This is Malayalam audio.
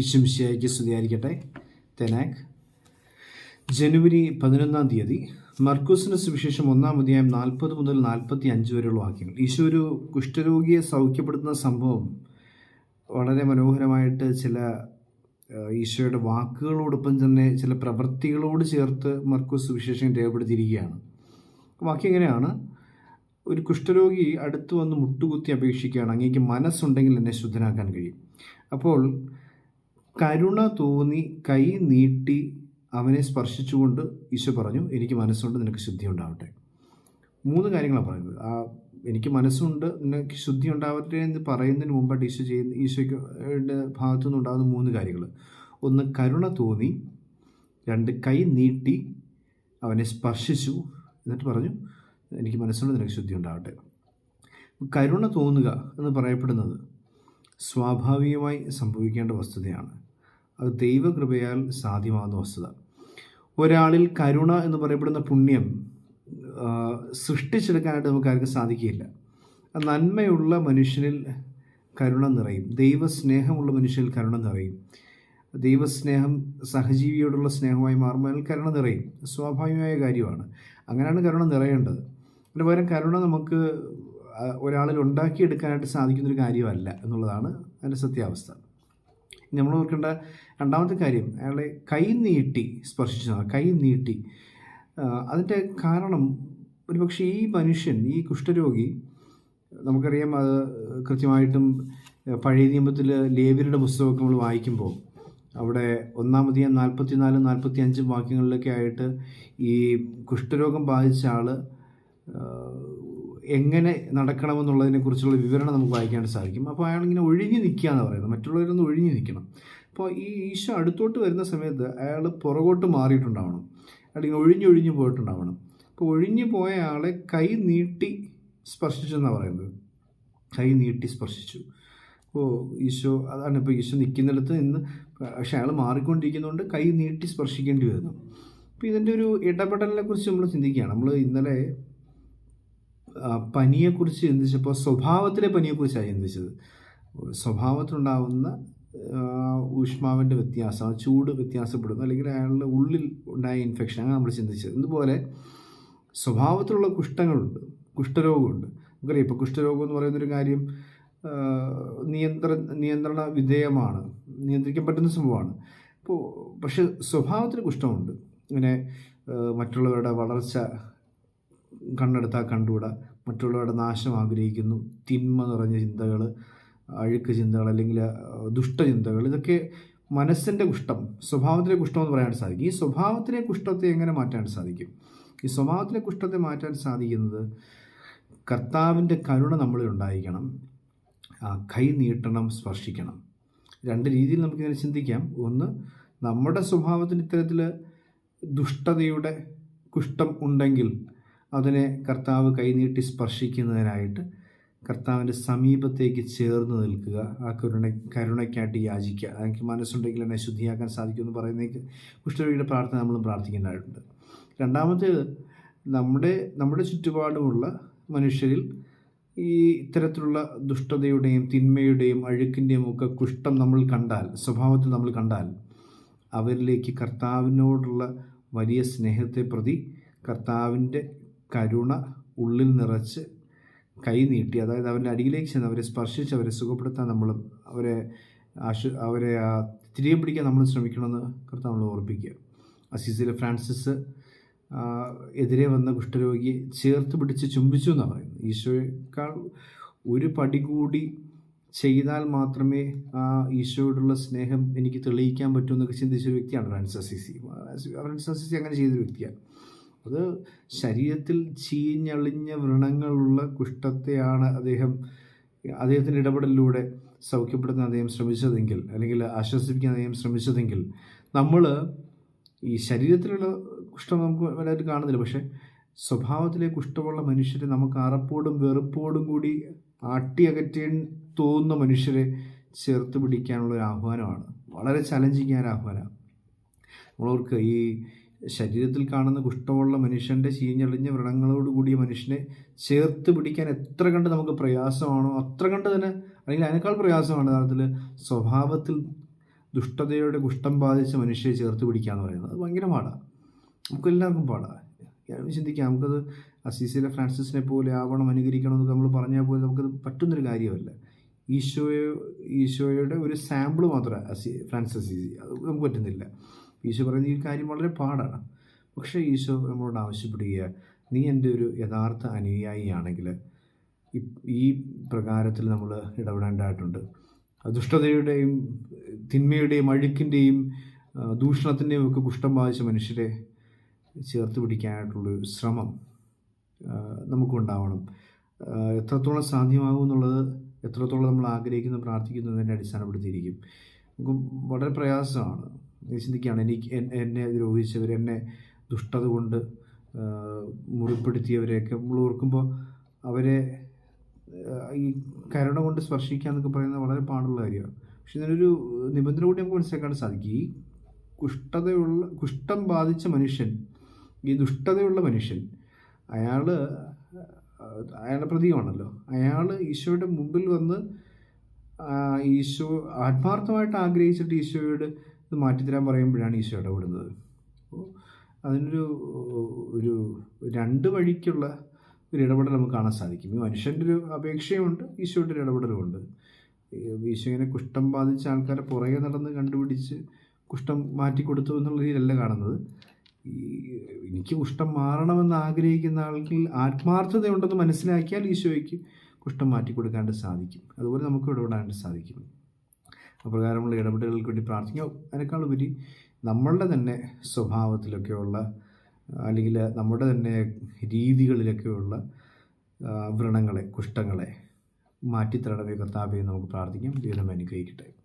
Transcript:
ഇശംശിയായിക്ക് സ്തുതിയായിരിക്കട്ടെ. തെനാക്. ജനുവരി പതിനൊന്നാം തീയതി മർക്കൂസിന് സുവിശേഷം ഒന്നാം അധ്യായം നാൽപ്പത് മുതൽ നാൽപ്പത്തി അഞ്ച് വരെയുള്ള വാക്യങ്ങൾ. ഈശോ ഒരു കുഷ്ഠരോഗിയെ സൗഖ്യപ്പെടുത്തുന്ന സംഭവം വളരെ മനോഹരമായിട്ട് ചില ഈശോയുടെ വാക്കുകളോടൊപ്പം തന്നെ ചില പ്രവൃത്തികളോട് ചേർത്ത് മർക്കൂസ് സുവിശേഷം രേഖപ്പെടുത്തിയിരിക്കുകയാണ്. വാക്യം എങ്ങനെയാണ് ഒരു കുഷ്ഠരോഗി അടുത്ത് വന്ന് മുട്ടുകുത്തി അപേക്ഷിക്കുകയാണ്. അങ്ങേക്ക് മനസ്സുണ്ടെങ്കിൽ എന്നെ ശുദ്ധനാക്കാൻ കഴിയും. അപ്പോൾ കരുണ തോന്നി കൈ നീട്ടി അവനെ സ്പർശിച്ചുകൊണ്ട് ഈശോ പറഞ്ഞു എനിക്ക് മനസ്സുണ്ട് നിനക്ക് ശുദ്ധി ഉണ്ടാവട്ടെ. മൂന്ന് കാര്യങ്ങളാണ് പറയുന്നത്. ആ എനിക്ക് മനസ്സുണ്ട് നിനക്ക് ശുദ്ധി ഉണ്ടാവട്ടെ എന്ന് പറയുന്നതിന് മുമ്പായിട്ട് ഈശോ ചെയ്യുന്ന ഈശോയുടെ ഭാഗത്തു നിന്നുണ്ടാകുന്ന മൂന്ന് കാര്യങ്ങൾ ഒന്ന് കരുണ തോന്നി. രണ്ട് കൈ നീട്ടി അവനെ സ്പർശിച്ചു. എന്നിട്ട് പറഞ്ഞു എനിക്ക് മനസ്സുണ്ട് നിനക്ക് ശുദ്ധി ഉണ്ടാവട്ടെ. കരുണ തോന്നുക എന്ന് പറയപ്പെടുന്നത് സ്വാഭാവികമായി സംഭവിക്കേണ്ട വസ്തുതയാണ്. അത് ദൈവകൃപയാൽ സാധ്യമാകുന്ന വസ്തുത. ഒരാളിൽ കരുണ എന്ന് പറയപ്പെടുന്ന പുണ്യം സൃഷ്ടിച്ചെടുക്കാനായിട്ട് നമുക്ക് ആർക്കും സാധിക്കില്ല ആ നന്മയുള്ള മനുഷ്യനിൽ കരുണ നിറയും. ദൈവസ്നേഹമുള്ള മനുഷ്യനിൽ കരുണ നിറയും. ദൈവസ്നേഹം സഹജീവിയോടുള്ള സ്നേഹമായി മാറുമ്പോൾ കരുണ നിറയും. സ്വാഭാവികമായ കാര്യമാണ്. അങ്ങനെയാണ് കരുണ നിറയേണ്ടത്. അതിന് പകരം കരുണ നമുക്ക് ഒരാളിൽ ഉണ്ടാക്കിയെടുക്കാനായിട്ട് സാധിക്കുന്നൊരു കാര്യമല്ല എന്നുള്ളതാണ് അതിന്റെ സത്യാവസ്ഥ. നമ്മൾ നോക്കേണ്ട രണ്ടാമത്തെ കാര്യം അയാളെ കൈ നീട്ടി സ്പർശിച്ചു കൈ നീട്ടി. അതിന്റെ കാരണം ഒരുപക്ഷെ ഈ മനുഷ്യൻ ഈ കുഷ്ഠരോഗി നമുക്കറിയാം അത് കൃത്യമായിട്ടും പഴയ നിയമത്തിൽ ലേവ്യരുടെ പുസ്തകമൊക്കെ നമ്മൾ വായിക്കുമ്പോൾ അവിടെ ഒന്നാമധികം നാൽപ്പത്തി നാല് നാൽപ്പത്തി അഞ്ചും വാക്യങ്ങളിലൊക്കെ ആയിട്ട് ഈ കുഷ്ഠരോഗം ബാധിച്ച ആൾ എങ്ങനെ നടക്കണമെന്നുള്ളതിനെ കുറിച്ചുള്ള വിവരണം നമുക്ക് വായിക്കാനായിട്ട് സാധിക്കും. അപ്പോൾ അയാൾ ഇങ്ങനെ ഒഴിഞ്ഞു നിൽക്കുക എന്ന് പറയുന്നത്. മറ്റുള്ളവരൊന്ന് ഒഴിഞ്ഞു നിൽക്കണം. അപ്പോൾ ഈ ഈശോ അടുത്തോട്ട് വരുന്ന സമയത്ത് അയാൾ പുറകോട്ട് മാറിയിട്ടുണ്ടാവണം. അയാൾ ഇങ്ങനെ ഒഴിഞ്ഞു പോയിട്ടുണ്ടാവണം. അപ്പോൾ ഒഴിഞ്ഞു പോയ ആളെ കൈ നീട്ടി സ്പർശിച്ചു എന്നാണ് പറയുന്നത്. കൈ നീട്ടി സ്പർശിച്ചു. അപ്പോൾ ഈശോ അതാണ് ഇപ്പോൾ ഈശോ നിൽക്കുന്നിടത്ത് നിന്ന് പക്ഷെ അയാൾ മാറിക്കൊണ്ടിരിക്കുന്നതുകൊണ്ട് കൈ നീട്ടി സ്പർശിക്കേണ്ടി വരുന്നു. അപ്പോൾ ഇതിന്റെ ഒരു ഇടപെടലിനെ കുറിച്ച് നമ്മൾ ചിന്തിക്കുകയാണ്. നമ്മൾ ഇന്നലെ പനിയെക്കുറിച്ച് ചിന്തിച്ചപ്പോൾ സ്വഭാവത്തിലെ പനിയെക്കുറിച്ചാണ് ചിന്തിച്ചത്. സ്വഭാവത്തിലുണ്ടാവുന്ന ഊഷ്മാവിന്റെ വ്യത്യാസം ചൂട് വ്യത്യാസപ്പെടുന്നു അല്ലെങ്കിൽ അയാളുടെ ഉള്ളിൽ ഉണ്ടായ ഇൻഫെക്ഷൻ അങ്ങനെ നമ്മൾ ചിന്തിച്ചത്. ഇതുപോലെ സ്വഭാവത്തിലുള്ള കുഷ്ഠങ്ങളുണ്ട് കുഷ്ഠരോഗമുണ്ട്. നമുക്കറിയാം ഇപ്പോൾ കുഷ്ഠരോഗം എന്ന് പറയുന്നൊരു കാര്യം നിയന്ത്ര നിയന്ത്രണ വിധേയമാണ് നിയന്ത്രിക്കാൻ പറ്റുന്ന സംഭവമാണ്. ഇപ്പോൾ പക്ഷെ സ്വഭാവത്തിൽ കുഷ്ഠമുണ്ട്. ഇങ്ങനെ മറ്റുള്ളവരുടെ വളർച്ച കണ്ണെടുത്താൽ കണ്ടുകൂടാ. മറ്റുള്ളവരുടെ നാശം ആഗ്രഹിക്കുന്നു. തിന്മ നിറഞ്ഞ ചിന്തകൾ അഴുക്ക് ചിന്തകൾ അല്ലെങ്കിൽ ദുഷ്ടചിന്തകൾ ഇതൊക്കെ മനസ്സിന്റെ കുഷ്ഠം സ്വഭാവത്തിലെ കുഷ്ഠം എന്ന് പറയാൻ സാധിക്കും. ഈ സ്വഭാവത്തിലെ കുഷ്ഠത്തെ എങ്ങനെ മാറ്റാൻ സാധിക്കും? ഈ സ്വഭാവത്തിലെ കുഷ്ഠത്തെ മാറ്റാൻ സാധിക്കുന്നത് കർത്താവിന്റെ കരുണ നമ്മളിൽ ഉണ്ടായിരിക്കണം. കൈ നീട്ടണം സ്പർശിക്കണം. രണ്ട് രീതിയിൽ നമുക്കിങ്ങനെ ചിന്തിക്കാം. ഒന്ന് നമ്മുടെ സ്വഭാവത്തിന് ഇത്തരത്തിൽ ദുഷ്ടതയുടെ കുഷ്ഠം ഉണ്ടെങ്കിൽ അതിനെ കർത്താവ് കൈനീട്ടി സ്പർശിക്കുന്നതിനായിട്ട് കർത്താവിന്റെ സമീപത്തേക്ക് ചേർന്ന് നിൽക്കുക. ആ കരുണ കരുണയ്ക്കായിട്ട് യാചിക്കുക. എനിക്ക് മനസ്സുണ്ടെങ്കിൽ എന്നെ ശുദ്ധിയാക്കാൻ സാധിക്കുമെന്ന് പറയുന്നേക്ക് കുഷ്ഠരോഗിയുടെ പ്രാർത്ഥന നമ്മൾ പ്രാർത്ഥിക്കേണ്ടതായിട്ടുണ്ട്. രണ്ടാമത്തേത് നമ്മുടെ നമ്മുടെ ചുറ്റുപാടുമുള്ള മനുഷ്യരിൽ ഈ ഇത്തരത്തിലുള്ള ദുഷ്ടതയുടെയും തിന്മയുടെയും അഴുക്കിന്റെയും ഒക്കെ കുഷ്ഠം നമ്മൾ കണ്ടാൽ സ്വഭാവത്തിൽ നമ്മൾ കണ്ടാൽ അവരിലേക്ക് കർത്താവിനോടുള്ള വലിയ സ്നേഹത്തെ പ്രതി കർത്താവിന്റെ കരുണ ഉള്ളിൽ നിറച്ച് കൈ നീട്ടി അതായത് അവരുടെ അടിയിലേക്ക് ചെന്ന് അവരെ സ്പർശിച്ച് അവരെ സുഖപ്പെടുത്താൻ നമ്മൾ അവരെ ആശു അവരെ തിരികെ പിടിക്കാൻ നമ്മൾ ശ്രമിക്കണമെന്ന് കർത്താവ് നമ്മൾ ഓർപ്പിക്കുക. അസീസിലെ ഫ്രാൻസിസ് എതിരെ വന്ന കുഷ്ഠരോഗിയെ ചേർത്ത് പിടിച്ച് ചുംബിച്ചു എന്നാണ് പറയുന്നത്. ഈശോയേക്കാൾ ഒരു പടി കൂടി ചെയ്താൽ മാത്രമേ ആ ഈശോയോടുള്ള സ്നേഹം എനിക്ക് തെളിയിക്കാൻ പറ്റൂ എന്നൊക്കെ ചിന്തിച്ച വ്യക്തിയാണ് ഫ്രാൻസിസ് അസീസി. ഫ്രാൻസിസ് അസീസി അങ്ങനെ ചെയ്തൊരു വ്യക്തിയാണ്. അത് ശരീരത്തിൽ ചീഞ്ഞളിഞ്ഞ വ്രണങ്ങളുള്ള കുഷ്ഠത്തെയാണ് അദ്ദേഹം അദ്ദേഹത്തിന്റെ ഇടപെടലിലൂടെ സൗഖ്യപ്പെടുത്താൻ അദ്ദേഹം ശ്രമിച്ചതെങ്കിൽ അല്ലെങ്കിൽ ആശ്വസിപ്പിക്കാൻ അദ്ദേഹം ശ്രമിച്ചതെങ്കിൽ നമ്മൾ ഈ ശരീരത്തിലുള്ള കുഷ്ഠം നമുക്ക് വലുതായിട്ട് കാണുന്നില്ല. പക്ഷേ സ്വഭാവത്തിലെ കുഷ്ഠമുള്ള മനുഷ്യരെ നമുക്ക് അറപ്പോടും വെറുപ്പോടും കൂടി ആട്ടി തോന്നുന്ന മനുഷ്യരെ ചേർത്ത് പിടിക്കാനുള്ള ഒരു ആഹ്വാനമാണ്. വളരെ ചലഞ്ചിങ് ആയ നമ്മളവർക്ക് ഈ ശരീരത്തിൽ കാണുന്ന കുഷ്ഠമുള്ള മനുഷ്യന്റെ ചീഞ്ഞളിഞ്ഞ വ്രണങ്ങളോട് കൂടിയ മനുഷ്യനെ ചേർത്ത് പിടിക്കാൻ എത്ര കണ്ട് നമുക്ക് പ്രയാസമാണോ അത്ര കണ്ട് തന്നെ അല്ലെങ്കിൽ അതിനേക്കാൾ പ്രയാസമാണ് യഥാർത്ഥത്തിൽ സ്വഭാവത്തിൽ ദുഷ്ടതയുടെ കുഷ്ഠം ബാധിച്ച മനുഷ്യരെ ചേർത്ത് പിടിക്കുക എന്ന് പറയുന്നത്. അത് ഭയങ്കര പാടാണ് നമുക്കെല്ലാവർക്കും പാടാണ് ഞാൻ ചിന്തിക്കാം നമുക്കത് അസീസിലെ ഫ്രാൻസിസിനെ പോലെ ആവണം അനുകരിക്കണം എന്നൊക്കെ നമ്മൾ പറഞ്ഞാൽ പോലും നമുക്കത് പറ്റുന്നൊരു കാര്യമല്ല. ഈശോയെ ഈശോയുടെ ഒരു സാമ്പിൾ മാത്രമാണ് അസി ഫ്രാൻസിസ് അത് നമുക്ക് പറ്റുന്നില്ല. ഈശോ പറയുന്ന ഈ കാര്യം വളരെ പാടാണ്. പക്ഷേ ഈശോ നമ്മളോട് ആവശ്യപ്പെടുക നീ എന്റെ ഒരു യഥാർത്ഥ അനുയായിയാണെങ്കിൽ ഈ- പ്രകാരത്തിൽ നമ്മൾ ഇടപെടേണ്ടതായിട്ടുണ്ട്. ദുഷ്ടതയുടെയും തിന്മയുടെയും അഴുക്കിന്റെയും ദൂഷണത്തിന്റെയും ഒക്കെ കുഷ്ഠം ബാധിച്ച മനുഷ്യരെ ചേർത്ത് പിടിക്കാനായിട്ടുള്ളൊരു ശ്രമം നമുക്കുണ്ടാവണം. എത്രത്തോളം സാധ്യമാകും എന്നുള്ളത് എത്രത്തോളം നമ്മൾ ആഗ്രഹിക്കുന്നു പ്രാർത്ഥിക്കുന്നു എന്നതിനെ അടിസ്ഥാനപ്പെടുത്തിയിരിക്കും. നമുക്ക് വളരെ പ്രയാസമാണ്. ചിന്തിക്കുകയാണ് എനിക്ക് എന്നെ ദ്രോഹിച്ചവർ എന്നെ ദുഷ്ടത കൊണ്ട് മുറിപ്പെടുത്തിയവരെയൊക്കെ നമ്മൾ ഓർക്കുമ്പോൾ അവരെ ഈ കരുണ കൊണ്ട് സ്പർശിക്കുക എന്നൊക്കെ പറയുന്നത് വളരെ പാടുള്ള കാര്യമാണ്. പക്ഷെ ഇതിനൊരു നിബന്ധന കൂടി നമുക്ക് മനസ്സിലാക്കാൻ സാധിക്കും. ഈ കുഷ്ഠതയുള്ള കുഷ്ഠം ബാധിച്ച മനുഷ്യൻ ഈ ദുഷ്ടതയുള്ള മനുഷ്യൻ അയാൾ അയാളുടെ പ്രതീകമാണല്ലോ. അയാൾ ഈശോയുടെ മുമ്പിൽ വന്ന് ഈശോ ആത്മാർത്ഥമായിട്ട് ആഗ്രഹിച്ചിട്ട് ഈശോയോട് ഇത് മാറ്റിത്തരാൻ പറയുമ്പോഴാണ് ഈശോ ഇടപെടുന്നത്. അപ്പോൾ അതിനൊരു ഒരു രണ്ട് വഴിക്കുള്ള ഒരു ഇടപെടൽ നമുക്ക് കാണാൻ സാധിക്കും. ഈ മനുഷ്യന്റെ ഒരു അപേക്ഷയുമുണ്ട് ഈശോയുടെ ഒരു ഇടപെടലുമുണ്ട്. ഈശോ ഇങ്ങനെ കുഷ്ഠം ബാധിച്ച ആൾക്കാരെ പുറകെ നടന്ന് കണ്ടുപിടിച്ച് കുഷ്ഠം മാറ്റിക്കൊടുത്തു എന്നുള്ള രീതിയിലല്ല കാണുന്നത്. ഈ എനിക്ക് കുഷ്ഠം മാറണമെന്ന് ആഗ്രഹിക്കുന്ന ആൾക്കിൽ ആത്മാർത്ഥതയുണ്ടെന്ന് മനസ്സിലാക്കിയാൽ ഈശോയ്ക്ക് കുഷ്ഠം മാറ്റിക്കൊടുക്കാണ്ട് സാധിക്കും. അതുപോലെ നമുക്ക് ഇടപെടാണ്ട് സാധിക്കും. അപ്രകാരമുള്ള ഇടപെടലുകൾക്ക് വേണ്ടി പ്രാർത്ഥിക്കാം അതിനേക്കാളുപരി നമ്മളുടെ തന്നെ സ്വഭാവത്തിലൊക്കെയുള്ള അല്ലെങ്കിൽ നമ്മുടെ തന്നെ രീതികളിലൊക്കെയുള്ള വ്രണങ്ങളെ കുഷ്ഠങ്ങളെ മാറ്റിത്തരണമേ കർത്താവെ നമുക്ക് പ്രാർത്ഥിക്കാം. ദൈവം അനുഗ്രഹിക്കട്ടെ.